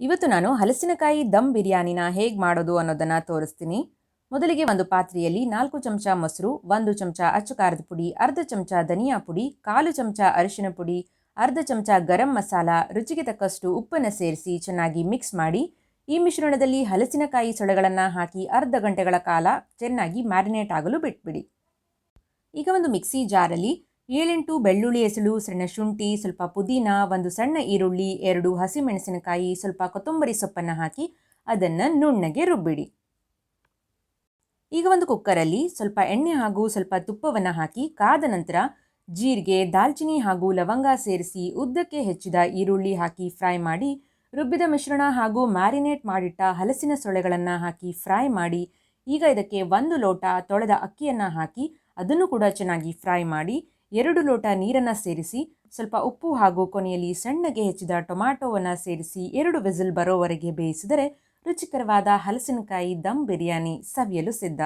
ಇವತ್ತು ನಾನು ಹಲಸಿನಕಾಯಿ ದಮ್ ಬಿರಿಯಾನಿನ ಹೇಗೆ ಮಾಡೋದು ಅನ್ನೋದನ್ನು ತೋರಿಸ್ತೀನಿ. ಮೊದಲಿಗೆ ಒಂದು ಪಾತ್ರೆಯಲ್ಲಿ ನಾಲ್ಕು ಚಮಚ ಮೊಸರು, ಒಂದು ಚಮಚ ಅಚ್ಚು ಖಾರದ ಪುಡಿ, ಅರ್ಧ ಚಮಚ ಧನಿಯಾ ಪುಡಿ, ಕಾಲು ಚಮಚ ಅರಿಶಿನ ಪುಡಿ, ಅರ್ಧ ಚಮಚ ಗರಂ ಮಸಾಲ, ರುಚಿಗೆ ತಕ್ಕಷ್ಟು ಉಪ್ಪನ್ನು ಸೇರಿಸಿ ಚೆನ್ನಾಗಿ ಮಿಕ್ಸ್ ಮಾಡಿ ಈ ಮಿಶ್ರಣದಲ್ಲಿ ಹಲಸಿನಕಾಯಿ ಸೊಳೆಗಳನ್ನು ಹಾಕಿ ಅರ್ಧ ಗಂಟೆಗಳ ಕಾಲ ಚೆನ್ನಾಗಿ ಮ್ಯಾರಿನೇಟ್ ಆಗಲು ಬಿಟ್ಬಿಡಿ. ಈಗ ಒಂದು ಮಿಕ್ಸಿ ಜಾರಲ್ಲಿ ಏಳೆಂಟು ಬೆಳ್ಳುಳ್ಳಿ ಎಸಳು ಸಣ್ಣ ಶುಂಠಿ, ಸ್ವಲ್ಪ ಪುದೀನ, ಒಂದು ಸಣ್ಣ ಈರುಳ್ಳಿ, ಎರಡು ಹಸಿಮೆಣಸಿನಕಾಯಿ, ಸ್ವಲ್ಪ ಕೊತ್ತಂಬರಿ ಸೊಪ್ಪನ್ನು ಹಾಕಿ ಅದನ್ನು ನುಣ್ಣಗೆ ರುಬ್ಬಿಡಿ. ಈಗ ಒಂದು ಕುಕ್ಕರಲ್ಲಿ ಸ್ವಲ್ಪ ಎಣ್ಣೆ ಹಾಗೂ ಸ್ವಲ್ಪ ತುಪ್ಪವನ್ನು ಹಾಕಿ ಕಾದ ನಂತರ ಜೀರಿಗೆ ದಾಲ್ಚಿನ್ನಿ ಹಾಗೂ ಲವಂಗ ಸೇರಿಸಿ ಉದ್ದಕ್ಕೆ ಹೆಚ್ಚಿದ ಈರುಳ್ಳಿ ಹಾಕಿ ಫ್ರೈ ಮಾಡಿ, ರುಬ್ಬಿದ ಮಿಶ್ರಣ ಹಾಗೂ ಮ್ಯಾರಿನೇಟ್ ಮಾಡಿಟ್ಟ ಹಲಸಿನ ಸೊಳೆಗಳನ್ನು ಹಾಕಿ ಫ್ರೈ ಮಾಡಿ, ಈಗ ಇದಕ್ಕೆ ಒಂದು ಲೋಟ ತೊಳೆದ ಅಕ್ಕಿಯನ್ನು ಹಾಕಿ ಅದನ್ನು ಕೂಡ ಚೆನ್ನಾಗಿ ಫ್ರೈ ಮಾಡಿ ಎರಡು ಲೋಟ ನೀರನ್ನು ಸೇರಿಸಿ, ಸ್ವಲ್ಪ ಉಪ್ಪು ಹಾಗೂ ಕೊನೆಯಲ್ಲಿ ಸಣ್ಣಗೆ ಹೆಚ್ಚಿದ ಟೊಮ್ಯಾಟೊವನ್ನು ಸೇರಿಸಿ ಎರಡು ವಿಸಿಲ್ ಬರೋವರೆಗೆ ಬೇಯಿಸಿದರೆ ರುಚಿಕರವಾದ ಹಲಸಿನಕಾಯಿ ದಮ್ ಬಿರಿಯಾನಿ ಸವಿಯಲು ಸಿದ್ಧ.